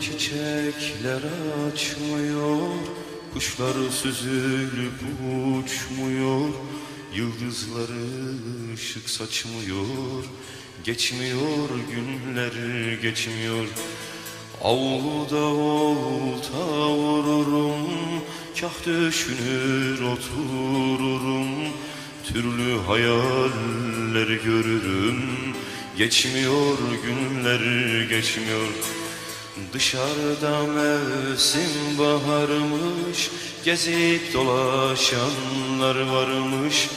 çiçekler açmıyor Kuşlar süzülüp uçmuyor Yıldızları ışık saçmıyor Geçmiyor günler geçmiyor. Avluda olta vururum Kah düşünür otururum Türlü hayaller görürüm Geçmiyor günler geçmiyor Dışarıda mevsim baharmış Gezip dolaşanlar varmış.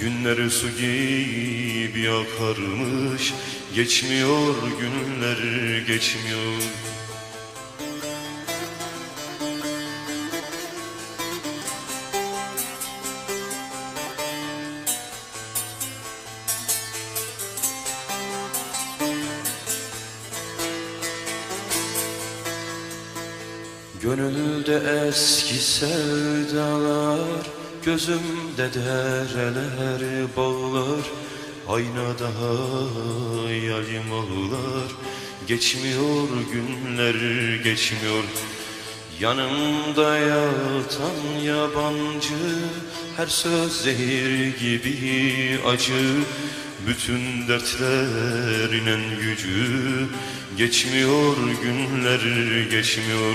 Günler su gibi akarmış Geçmiyor günler geçmiyor Gönülde eski sevdalar Gözümde dereler bağlar. Aynada hayalim ağlar Geçmiyor günler geçmiyor. Yanımda yatan yabancı Her söz zehir gibi acı. Bütün dertlerinin gücü Geçmiyor günler geçmiyor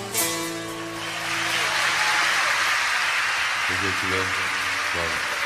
gentileza. Né? Vamos.